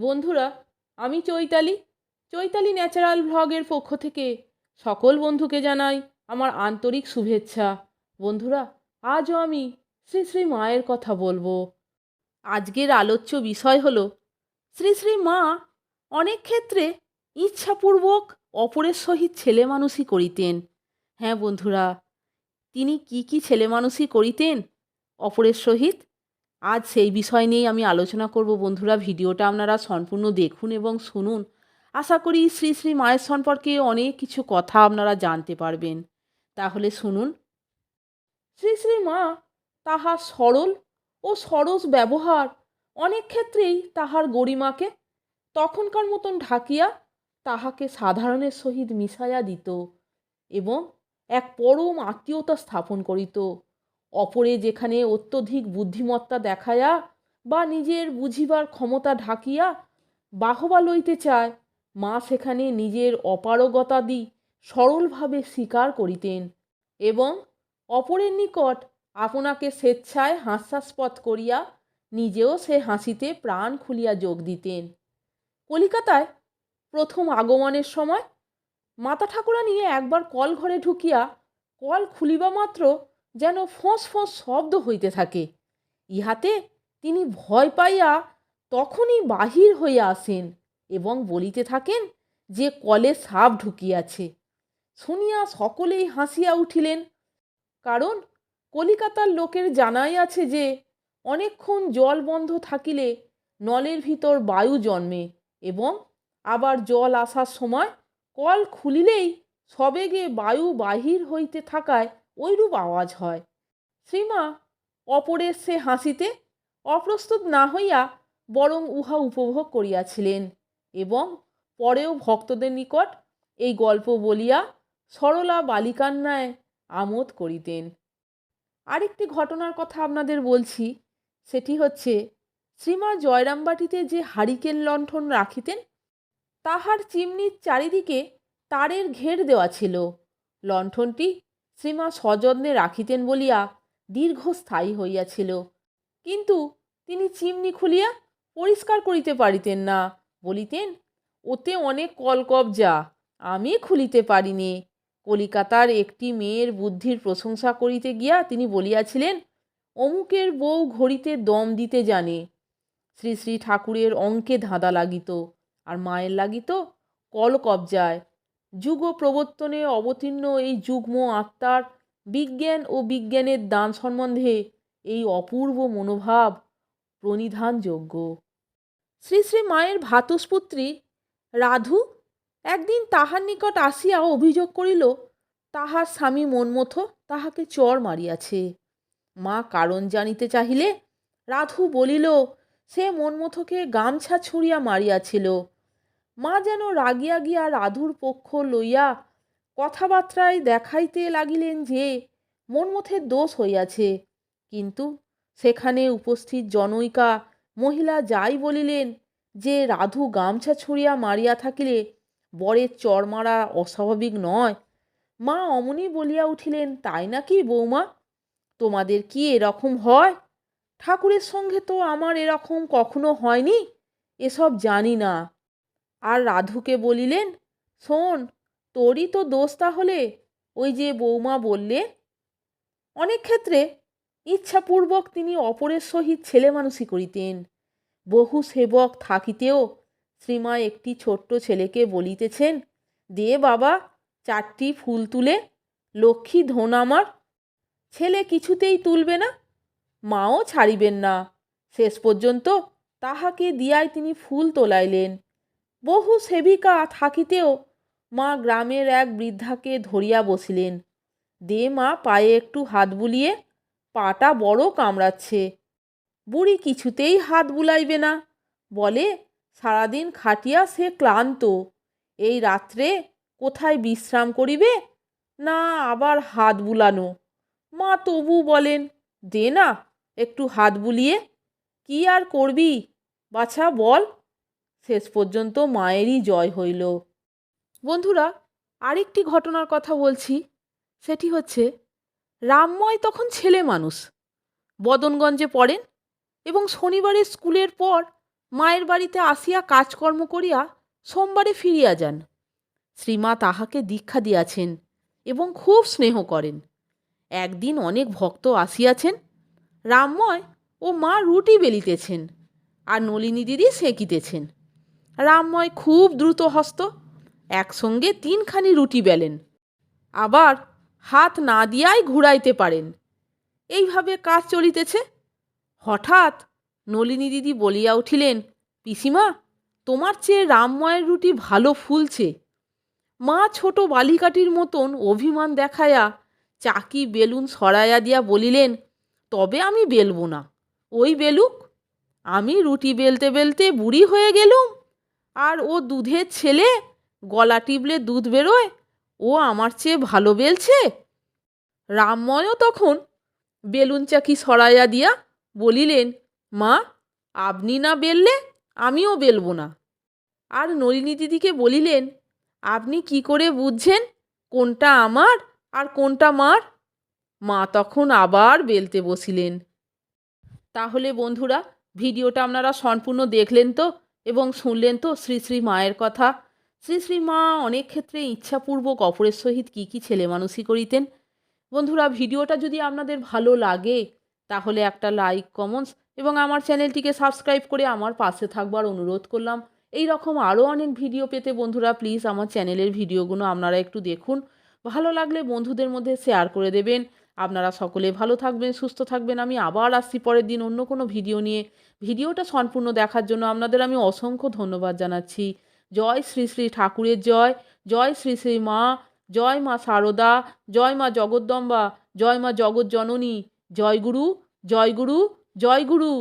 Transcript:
বন্ধুরা, আমি চৈতালি। চৈতালি ন্যাচারাল ভ্লগের পক্ষ থেকে সকল বন্ধুকে জানাই আমার আন্তরিক শুভেচ্ছা। বন্ধুরা, আজও আমি শ্রী শ্রী মায়ের কথা বলব। আজকের আলোচ্য বিষয় হলো, শ্রী শ্রী মা অনেক ক্ষেত্রে ইচ্ছাপূর্বক অপরের সহিত ছেলে মানুষই করিতেন। হ্যাঁ বন্ধুরা, তিনি কি কি ছেলে মানুষই করিতেন? অপরের সহিত আজ সেই বিষয় নিয়েই আমি আলোচনা করব বন্ধুরা। ভিডিওটা আপনারা সম্পূর্ণ দেখুন এবং শুনুন। আশা করি শ্রী শ্রী মায়ের সম্পর্কে অনেক কিছু কথা আপনারা জানতে পারবেন। তাহলে শুনুন। শ্রী শ্রী মা, তাহার সরল ও সরস ব্যবহার অনেক ক্ষেত্রেই তাহার গরিমাকে তখনকার মতন ঢাকিয়া তাহাকে সাধারণের সহিত মিশাইয়া দিত এবং এক পরম আত্মীয়তা স্থাপন করিত। অপরে যেখানে অত্যধিক বুদ্ধিমত্তা দেখায়া বা নিজের বুঝিবার ক্ষমতা ঢাকিয়া বাহবা লইতে চায়, মা সেখানে নিজের অপারগতাদি সরলভাবে স্বীকার করিতেন এবং অপরের নিকট আপনাকে স্বেচ্ছায় হাস্যাস্পদ করিয়া নিজেও সে হাসিতে প্রাণ খুলিয়া যোগ দিতেন। কলিকাতায় প্রথম আগমনের সময় মাতা ঠাকুরানী একবার কল ঘরে ঢুকিয়া কল খুলিবা মাত্র যেন ফোঁস ফোঁস শব্দ হইতে থাকে। ইহাতে তিনি ভয় পাইয়া তখনই বাহির হইয়া আসেন এবং বলিতে থাকেন যে কলে সাপ ঢুকিয়াছে। শুনিয়া সকলেই হাসিয়া উঠিলেন, কারণ কলিকাতার লোকের জানাই আছে যে অনেকক্ষণ জল বন্ধ থাকিলে নলের ভিতর বায়ু জন্মে এবং আবার জল আসার সময় কল খুলিলেই সবেগে বায়ু বাহির হইতে থাকায় ওইরূপ আওয়াজ হয়। শ্রীমা অপরের সে হাসিতে অপ্রস্তুত না হইয়া বরং উহা উপভোগ করিয়াছিলেন এবং পরেও ভক্তদের নিকট এই গল্প বলিয়া সরলা বালিকার ন্যায় আমোদ করিতেন। আরেকটি ঘটনার কথা আপনাদের বলছি, সেটি হচ্ছে, শ্রীমা জয়রামবাটিতে যে হারিকেন লণ্ঠন রাখিতেন, তাহার চিমনির চারিদিকে তারের ঘের দেওয়া ছিল। লণ্ঠনটি শ্রীমা সযত্নে রাখিতেন বলিয়া দীর্ঘস্থায়ী হইয়াছিল। কিন্তু তিনি চিমনি খুলিয়া পরিষ্কার করিতে পারিতেন না, বলিতেন, ওতে অনেক কলকবজা, আমি খুলিতে পারিনি। কলিকাতার একটি মেয়ের বুদ্ধির প্রশংসা করিতে গিয়া তিনি বলিয়াছিলেন, অমুকের বউ ঘড়িতে দম দিতে জানে। শ্রী শ্রী ঠাকুরের অঙ্কে ধাঁধা লাগিত, আর মায়ের লাগিত কল কবজায় যুগ প্রবর্তনে অবতীর্ণ এই যুগ্ম আত্মার বিজ্ঞান ও বিজ্ঞানের দান সম্বন্ধে এই অপূর্ব মনোভাব প্রণিধানযোগ্য। শ্রী শ্রী মায়ের ভাতুষপুত্রী রাধু একদিন তাহার নিকট আসিয়া অভিযোগ করিল, তাহার স্বামী মনমথ তাহাকে চর মারিয়াছে। মা কারণ জানিতে চাহিলে রাধু বলিল, সে মনমথকে গামছা ছুঁড়িয়া মারিয়াছিল। মা যেন রাগিয়া গিয়া রাধুর পক্ষ লইয়া কথাবার্তায় দেখাইতে লাগিলেন যে মনমথের দোষ হইয়াছে। কিন্তু সেখানে উপস্থিত জনৈকা মহিলা যাই বলিলেন যে, রাধু গামছা ছুঁড়িয়া মারিয়া থাকিলে বরের চর মারা অস্বাভাবিক নয়। মা অমনি বলিয়া উঠিলেন, তাই নাকি বৌমা? তোমাদের কি এরকম হয়? ঠাকুরের সঙ্গে তো আমার এরকম কখনো হয়নি? এসব জানি না। আর রাধুকে বলিলেন, শোন, তোরই তো দোষ তাহলে, ওই যে বৌমা বললে। অনেক ক্ষেত্রে ইচ্ছাপূর্বক তিনি অপরের সহিত ছেলে মানুষই করিতেন। বহু সেবক থাকিতেও শ্রীমা একটি ছোট্ট ছেলেকে বলিতেছেন, দে বাবা, চারটি ফুল তুলে, লক্ষ্মী ধন আমার, ছেলে কিছুতেই তুলবে না, মাও ছাড়িবেন না। শেষ পর্যন্ত তাহাকে দিয়াই তিনি ফুল তোলাইলেন। বহু সেবিকা থাকিতেও মা গ্রামের এক বৃদ্ধাকে ধরিয়া বসিলেন। দে মা, পায়ে একটু হাত বুলিয়ে, পাটা বড় কামড়াচ্ছে। বুড়ি কিছুতেই হাত বুলাইবে না। বলে, সারাদিন খাটিয়া সে ক্লান্ত। এই রাত্রে কোথায় বিশ্রাম করিবে? না আবার হাত বুলানো। মা তবু বলেন, দে না, একটু হাত বুলিয়ে। কি আর করবি? বাছা বল। শেষ পর্যন্ত মায়েরই জয় হইল। বন্ধুরা, আরেকটি ঘটনার কথা বলছি। সেটি হচ্ছে, রামময় তখন ছেলে মানুষ। বদনগঞ্জে পড়েন এবং শনিবারের স্কুলের পর মায়ের বাড়িতে আসিয়া কাজকর্ম করিয়া সোমবারে ফিরিয়া যান। শ্রীমা তাহাকে দীক্ষা দিয়াছেন এবং খুব স্নেহ করেন। একদিন অনেক ভক্ত আসিয়াছেন, রামময় ও মা রুটি বেলিতেছেন আর নলিনী দিদি সেঁকিতেছেন। রামময় খুব দ্রুত হস্ত, একসঙ্গে তিনখানি রুটি বেলেন। আবার হাত না দিয়াই ঘুরাইতে পারেন। এইভাবে কাজ চলিতেছে। হঠাৎ নলিনী দিদি বলিয়া উঠিলেন, পিসিমা, তোমার চেয়ে রামময়ের রুটি ভালো ফুলছে। মা ছোট বালিকাটির মতন অভিমান দেখায়া চাকি বেলুন সরাইয়া দিয়া বলিলেন, তবে আমি বেলবো না। ওই বেলুক, আমি রুটি বেলতে বেলতে বুড়ি হয়ে গেলুম। আর ও দুধের ছেলে? গলা টিপলে দুধ বেরোয়? ও আমার চেয়ে ভালো বেলছে? রামময়ও তখন বেলুন চাকি সরাইয়া দিয়া বলিলেন, মা, আপনি না বেললে আমিও বেলবো না। আর নলিনী দিদিকে বলিলেন, আপনি কি করে বুঝছেন কোনটা আমার আর কোনটা মার? মা তখন আবার বেলতে বসিলেন। তাহলে বন্ধুরা, ভিডিওটা আপনারা সম্পূর্ণ দেখলেন তো? এবং শুনলেন তো শ্রী শ্রী মায়ের কথা। শ্রী শ্রী মা অনেক ক্ষেত্রে ইচ্ছাপূর্বক অপরের সহিত কী কী ছেলে মানুষই করিতেন? বন্ধুরা, ভিডিওটা যদি আপনাদের ভালো লাগে, তাহলে একটা লাইক কমেন্টস এবং আমার চ্যানেলটিকে সাবস্ক্রাইব করে আমার পাশে থাকবার অনুরোধ করলাম। এই রকম আরও অনেক ভিডিও পেতে বন্ধুরা প্লিজ আমার চ্যানেলের ভিডিওগুলো আপনারা একটু দেখুন। ভালো লাগলে বন্ধুদের মধ্যে শেয়ার করে দেবেন। আপনারা সকলে ভালো থাকবেন, সুস্থ থাকবেন। আমি আবার আসছি পরের দিন অন্য কোনো ভিডিও নিয়ে। ভিডিওটা সম্পূর্ণ দেখার জন্য আপনাদের আমি অসংখ্য ধন্যবাদ জানাচ্ছি। জয় শ্রী শ্রী ঠাকুরের জয় জয় শ্রী শ্রী মা, জয় মা সারদা, জয় মা জগদ্দম্বা, জয় মা জগৎ জননী জয় গুরু জয় গুরু জয় গুরু।